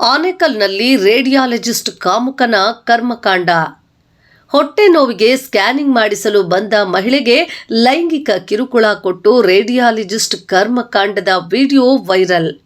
ಆನೇಕಲ್ನಲ್ಲಿ radiologist ಕಾಮುಕನ ಕರ್ಮಕಾಂಡ. ಹೊಟ್ಟೆ ನೋವಿಗೆ scanning ಮಾಡಿಸಲು ಬಂದ ಮಹಿಳೆಗೆ ಲೈಂಗಿಕ ಕಿರುಕುಳ ಕೊಟ್ಟು ರೇಡಿಯಾಲಜಿಸ್ಟ್ ಕರ್ಮಕಾಂಡದ ವಿಡಿಯೋ ವೈರಲ್.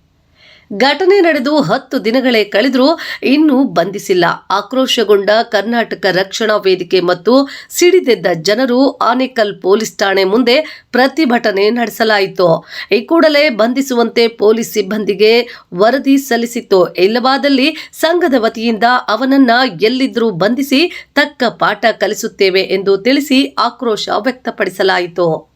ಘಟನೆ ನಡೆದು ಹತ್ತು ದಿನಗಳೇ ಕಳೆದರೂ ಇನ್ನೂ ಬಂಧಿಸಿಲ್ಲ. ಆಕ್ರೋಶಗೊಂಡ ಕರ್ನಾಟಕ ರಕ್ಷಣಾ ವೇದಿಕೆ ಮತ್ತು ಸಿಡಿದೆದ್ದ ಜನರು ಆನೇಕಲ್ ಪೊಲೀಸ್ ಠಾಣೆ ಮುಂದೆ ಪ್ರತಿಭಟನೆ ನಡೆಸಲಾಯಿತು. ಈ ಕೂಡಲೇ ಬಂಧಿಸುವಂತೆ ಪೊಲೀಸ್ ಸಿಬ್ಬಂದಿಗೆ ವರದಿ ಸಲ್ಲಿಸಿತ್ತು. ಇಲ್ಲವಾದಲ್ಲಿ ಸಂಘದ ವತಿಯಿಂದ ಅವನನ್ನ ಎಲ್ಲಿದ್ರೂ ಬಂಧಿಸಿ ತಕ್ಕ ಪಾಠ ಕಲಿಸುತ್ತೇವೆ ಎಂದು ತಿಳಿಸಿ ಆಕ್ರೋಶ ವ್ಯಕ್ತಪಡಿಸಲಾಯಿತು.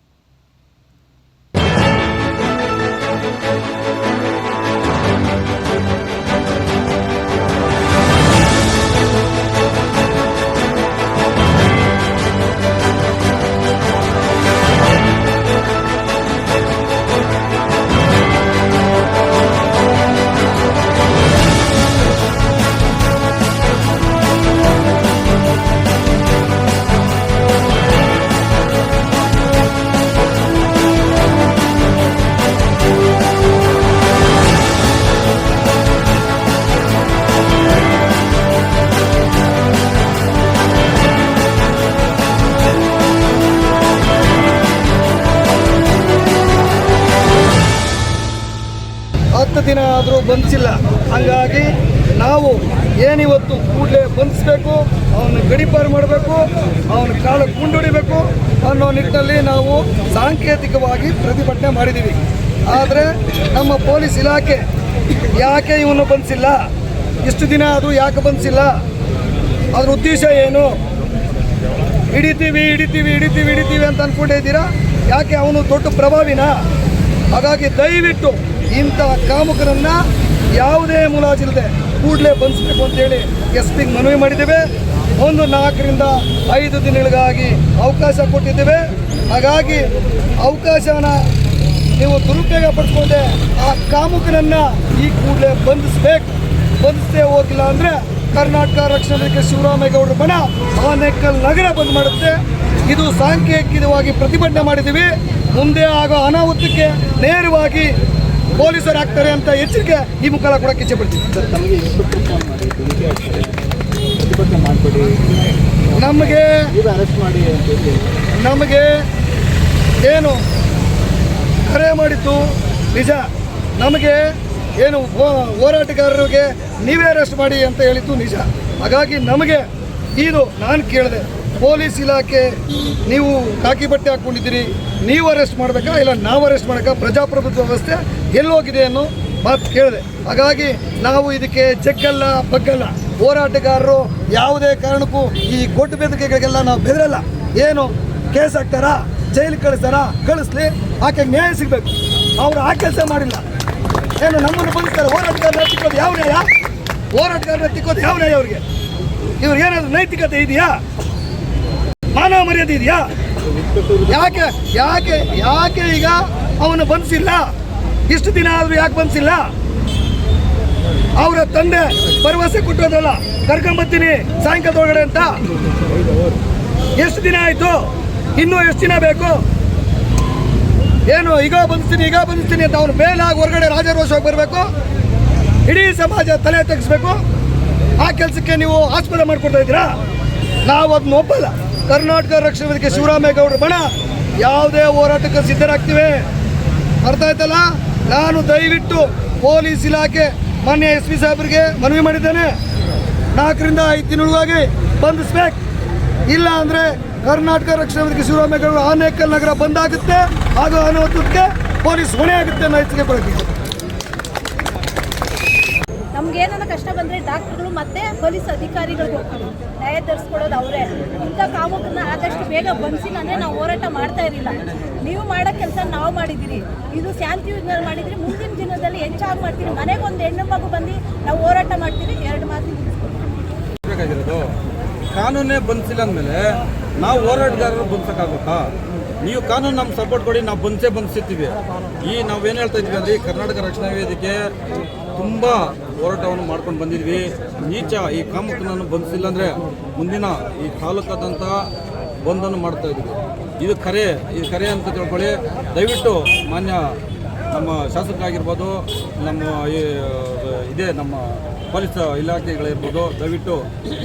ದಿನ ಆದರೂ ಬಂಧಿಸಿಲ್ಲ ಹಾಗಾಗಿ ನಾವು ಏನಿವತ್ತು ಕೂಡಲೇ ಬಂಧಿಸಬೇಕು ಅವನು ಗಡಿಪಾರು ಮಾಡಬೇಕು, ಅವನ ಕಾಲ ಕುಂಡುಡಿಬೇಕು ಅನ್ನೋ ನಿಟ್ಟಿನಲ್ಲಿ ನಾವು ಸಾಂಕೇತಿಕವಾಗಿ ಪ್ರತಿಭಟನೆ ಮಾಡಿದ್ದೀವಿ ಆದರೆ ನಮ್ಮ ಪೊಲೀಸ್ ಇಲಾಖೆ ಯಾಕೆ ಇವನು ಬಂಧಿಸಿಲ್ಲ ಇಷ್ಟು ದಿನ ಅದು ಯಾಕೆ ಬಂಧಿಸಿಲ್ಲ ಅದ್ರ ಉದ್ದೇಶ ಏನು? ಹಿಡಿತೀವಿ ಹಿಡಿತೀವಿ ಹಿಡಿತೀವಿ ಹಿಡಿತೀವಿ ಅಂತ ಅಂದ್ಕೊಂಡಿದ್ದೀರಾ ಯಾಕೆ ಅವನು ದೊಡ್ಡ ಪ್ರಭಾವಿನ? ಹಾಗಾಗಿ ದಯವಿಟ್ಟು ಇಂಥ ಕಾಮುಕರನ್ನ ಯಾವುದೇ ಮುಲಾಜಿಲ್ಲದೆ ಕೂಡಲೇ ಬಂಧಿಸಬೇಕು ಅಂತೇಳಿ ಎಸ್ ಪಿಗೆ ಮನವಿ ಮಾಡಿದ್ದೇವೆ. ಒಂದು ನಾಲ್ಕರಿಂದ ಐದು ದಿನಗಳಿಗಾಗಿ ಅವಕಾಶ ಕೊಟ್ಟಿದ್ದೇವೆ. ಹಾಗಾಗಿ ಅವಕಾಶನ ನೀವು ದುರುಪಯೋಗ ಪಡ್ಕೊಂಡೆ ಆ ಕಾಮುಕನನ್ನ ಈ ಕೂಡಲೇ ಬಂಧಿಸ್ಬೇಕು. ಬಂಧಿಸದೇ ಹೋಗಿಲ್ಲ ಅಂದರೆ ಕರ್ನಾಟಕ ರಕ್ಷಣಾ ವೇದಿಕೆ ಶಿವರಾಮೇಗೌಡರ ಬಣ ಆನೇಕಲ್ ನಗರ ಬಂದ್ ಮಾಡುತ್ತೆ. ಇದು ಸಾಂಕೇತಿಕವಾಗಿ ಪ್ರತಿಭಟನೆ ಮಾಡಿದ್ದೀವಿ. ಮುಂದೆ ಆಗೋ ಅನಾಹುತಕ್ಕೆ ನೇರವಾಗಿ ಪೊಲೀಸರು ಆಗ್ತಾರೆ ಅಂತ ಎಚ್ಚರಿಕೆ ಈ ಮುಖಾಲ ಕೂಡ ಇಚ್ಛೆ ಪಡ್ತೀವಿ ನಮಗೆ ನೀವು ಅರೆಸ್ಟ್ ಮಾಡಿ ಅಂತ ಹೇಳಿ. ನಮಗೆ ಏನು ಕರೆ ಮಾಡಿತ್ತು ನಿಜ. ನಮಗೆ ಏನು ಹೋರಾಟಗಾರರಿಗೆ ನೀವೇ ಅರೆಸ್ಟ್ ಮಾಡಿ ಅಂತ ಹೇಳಿತ್ತು ನಿಜ. ಹಾಗಾಗಿ ನಮಗೆ ಇದು ನಾನು ಕೇಳಿದೆ. ಪೊಲೀಸ್ ಇಲಾಖೆ, ನೀವು ಕಾಕಿ ಬಟ್ಟೆ ಹಾಕ್ಕೊಂಡಿದ್ದೀರಿ, ನೀವು ಅರೆಸ್ಟ್ ಮಾಡಬೇಕಾ, ಇಲ್ಲ ನಾವು ಅರೆಸ್ಟ್ ಮಾಡಬೇಕಾ, ಪ್ರಜಾಪ್ರಭುತ್ವ ವ್ಯವಸ್ಥೆ ಎಲ್ಲೋಗಿದೆ ಅನ್ನೋ ಮಾತು ಕೇಳಿದೆ. ಹಾಗಾಗಿ ನಾವು ಇದಕ್ಕೆ ಜಗ್ಗಲ್ಲ, ಬಗ್ಗಲ್ಲ. ಹೋರಾಟಗಾರರು ಯಾವುದೇ ಕಾರಣಕ್ಕೂ ಈ ಕೊಟ್ಟು ಬೆದರಿಕೆಗಳಿಗೆಲ್ಲ ನಾವು ಬೆದರಲ್ಲ. ಏನು, ಕೇಸ್ ಹಾಕ್ತಾರ, ಜೈಲಿಗೆ ಕಳಿಸ್ತಾರಾ, ಕಳಿಸ್ಲಿ, ಆಕೆ ನ್ಯಾಯ ಸಿಗಬೇಕು. ಅವರು ಆ ಕೆಲಸ ಮಾಡಿಲ್ಲ. ಏನು, ನಮ್ಮನ್ನು ಬಂಧಿಸ್ತಾರೆ. ಹೋರಾಟಗಾರರ ತಿಕ್ಕೋದು ಯಾವ ನ್ಯಾಯ? ಹೋರಾಟಗಾರನ ತಿಕ್ಕೋದು ಯಾವ ನ್ಯಾಯ ಅವ್ರಿಗೆ? ಇವ್ರಿಗೆ ಏನಾದ್ರು ನೈತಿಕತೆ ಇದೆಯಾ? ಮಾನವ ಮರ್ಯಾದೆ ಇದೆಯಾ? ಯಾಕೆ ಯಾಕೆ ಯಾಕೆ ಈಗ ಅವನು ಬಂದಿಲ್ಲ ಇಷ್ಟು ದಿನ ಆದರೂ ಯಾಕೆ ಬಂದಿಲ್ಲ ಅವರ ತಂದೆ ಭರವಸೆ ಕೊಟ್ಟೋದಲ್ಲ ಕರ್ಕೊಂಬರ್ತೀನಿ ಸಾಯಂಕಾಲದೊಳಗಡೆ ಅಂತ? ಎಷ್ಟು ದಿನ ಆಯ್ತು? ಇನ್ನೂ ಎಷ್ಟು ದಿನ ಬೇಕು? ಏನು, ಈಗ ಬಂದಿಸ್ತೀನಿ ಈಗ ಬಂದಿಸ್ತೀನಿ ಅಂತ ಅವನು ಮೇಲಾಗಿ ಹೊರಗಡೆ ರಾಜಾರೋಷವಾಗಿ ಬರಬೇಕು? ಇಡೀ ಸಮಾಜ ತಲೆ ತೆಗಿಸ್ಬೇಕು ಆ ಕೆಲಸಕ್ಕೆ ನೀವು ಆಸ್ಪದ ಮಾಡ್ಕೊಡ್ತಾ ಇದ್ದೀರಾ? ನಾವು ಅದನ್ನ ಒಪ್ಪಲ್ಲ. ಕರ್ನಾಟಕ ರಕ್ಷಣಾ ವೇದಿಕೆ ಶಿವರಾಮೇಗೌಡರ ಬಣ ಯಾವುದೇ ಹೋರಾಟಕ್ಕೆ ಸಿದ್ಧರಾಗ್ತಿವೆ. ಅರ್ಥ ಆಯ್ತಲ್ಲ ನಾನು ದಯವಿಟ್ಟು ಪೊಲೀಸ್ ಇಲಾಖೆ, ಮಾನ್ಯ ಎಸ್ ಪಿ ಸಾಹೇಬರಿಗೆ ಮನವಿ ಮಾಡಿದ್ದೇನೆ. ನಾಲ್ಕರಿಂದ ಐದು ತಿಂಗಳಿಗಾಗಿ ಬಂಧಿಸ್ಬೇಕು. ಇಲ್ಲ ಅಂದರೆ ಕರ್ನಾಟಕ ರಕ್ಷಣಾ ವೇದಿಕೆ ಶಿವರಾಮೇಗೌಡರು ಆನೇಕಲ್ ನಗರ ಬಂದಾಗುತ್ತೆ ಹಾಗೂ ಅನಾಹುತಕ್ಕೆ ಪೊಲೀಸ್ ಹೊಣೆ ಆಗುತ್ತೆ ಅನ್ನೋ ಬಳಕೆ ನಮ್ಗೆ ಏನಾರ ಕಷ್ಟ ಬಂದ್ರೆ ಡಾಕ್ಟರ್ಗಳು ಮತ್ತೆ ಪೊಲೀಸ್ ಅಧಿಕಾರಿಗಳು ಹೋಗ್ತಾರೆ. ನ್ಯಾಯ ತರಿಸ್ಕೊಡೋದು ಅವರೇ. ಇಂಥ ಕಾಮಕನ್ನ ಆದಷ್ಟು ಬೇಗ ಬಂಧಿಸಿಲ್ಲ ಅಂದ್ರೆ ನಾವು ಹೋರಾಟ ಮಾಡ್ತಾ ಇರಲಿಲ್ಲ. ನೀವು ಮಾಡೋ ಕೆಲಸ ನಾವು ಮಾಡಿದ್ದೀರಿ. ಇದು ಶಾಂತಿಯುತವಾಗಿ ಮಾಡಿದ್ರಿ ಮುಂದಿನ ದಿನದಲ್ಲಿ ಹೆಚ್ಚಾಗಿ ಮಾಡ್ತೀರಿ. ಮನೆಗೆ ಒಂದು ಹೆಣ್ಣು ಮಗು ಬಂದು ನಾವು ಹೋರಾಟ ಮಾಡ್ತೀರಿ ಎರಡು ಮಾತು ಕಾನೂನೇ ಬಂಧಿಸಿಲ್ಲ ಅಂದಮೇಲೆ ನಾವು ಹೋರಾಟಗಾರರು ಬಂಧಿಸೋಕ್ಕಾಗುತ್ತಾ ನೀವು ಕಾನೂನು ನಮ್ಗೆ ಸಪೋರ್ಟ್ ಕೊಡಿ, ನಾವು ಬಂದೇ ಬಂಧಿಸಿರ್ತೀವಿ ಈ ನಾವೇನು ಹೇಳ್ತಾ ಇದ್ವಿ ಅಂದರೆ ಕರ್ನಾಟಕ ರಕ್ಷಣಾ ವೇದಿಕೆ ತುಂಬ ಹೋರಾಟವನ್ನು ಮಾಡ್ಕೊಂಡು ಬಂದಿದ್ವಿ. ನೀಚ ಈ ಕಾಮಕನನ್ನು ಬಂಧಿಸಿಲ್ಲ ಅಂದರೆ ಮುಂದಿನ ಈ ತಾಲೂಕಾದಂಥ ಬಂದನ್ನು ಮಾಡ್ತಾ ಇದ್ವಿ ಇದು ಕರೆ ಇದು ಕರೆ ಅಂತ ತಿಳ್ಕೊಳ್ಳಿ. ದಯವಿಟ್ಟು ಮಾನ್ಯ ನಮ್ಮ ಶಾಸಕರಾಗಿರ್ಬೋದು, ನಮ್ಮ ಈ, ಇದೇ ನಮ್ಮ ಪೊಲೀಸ್ ಇಲಾಖೆಗಳಿರ್ಬೋದು, ದಯವಿಟ್ಟು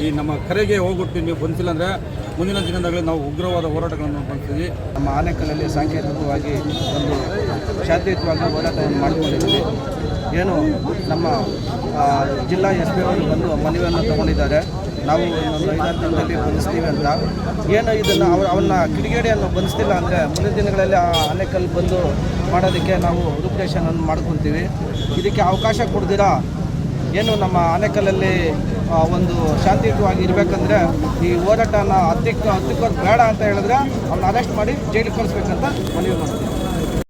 ಈ ನಮ್ಮ ಕರೆಗೆ ಹೋಗ್ಬಿಟ್ಟು ನೀವು ಬಂದಿಲ್ಲ ಅಂದರೆ ಮುಂದಿನ ದಿನದಲ್ಲಿ ನಾವು ಉಗ್ರವಾದ ಹೋರಾಟಗಳನ್ನು ಮಾಡ್ತೀವಿ. ನಮ್ಮ ಆನೆಕಲ್ಲಲ್ಲಿ ಸಾಂಕೇತಿಕವಾಗಿ ಒಂದು ಶಾಂತಿಯುತವಾಗಿ ಹೋರಾಟವನ್ನು ಮಾಡಿಕೊಂಡಿದ್ದೀವಿ. ಏನು ನಮ್ಮ ಜಿಲ್ಲಾ ಎಸ್ ಪಿ ಅವರು ಬಂದು ಮನವಿಯನ್ನು ತಗೊಂಡಿದ್ದಾರೆ. ನಾವು ಇನ್ನೊಂದು ಐದಾರು ದಿನದಲ್ಲಿ ಬಂಧಿಸ್ತೀವಿ ಅಂತ. ಏನು ಇದನ್ನು ಅವ್ರು ಅವನ್ನ ಕಿಡಿಗೇಡಿಯನ್ನು ಬಂಧಿಸ್ತಿಲ್ಲ ಅಂದರೆ ಮುಂದಿನ ದಿನಗಳಲ್ಲಿ ಆ ಆನೆಕಲ್ ಬಂದು ಮಾಡೋದಕ್ಕೆ ನಾವು ರೂಪರೇಷನನ್ನು ಮಾಡ್ಕೊತೀವಿ. ಇದಕ್ಕೆ ಅವಕಾಶ ಕೊಡ್ದಿರಾ ಏನು ನಮ್ಮ ಆನೆಕಲ್ಲಲ್ಲಿ ಒಂದು ಶಾಂತಿಯುತವಾಗಿ ಇರಬೇಕಂದ್ರೆ ಈ ಹೋರಾಟನ ಹತ್ತಿಕ್ಕ ಹತ್ತಿಕ್ಕೋದು ಬೇಡ ಅಂತ ಹೇಳಿದ್ರೆ ಅವ್ನ ಅರೆಸ್ಟ್ ಮಾಡಿ ಜೈಲಿಗೆ ಕಳಿಸ್ಬೇಕಂತ ಮನವಿ ಮಾಡ್ತೀವಿ.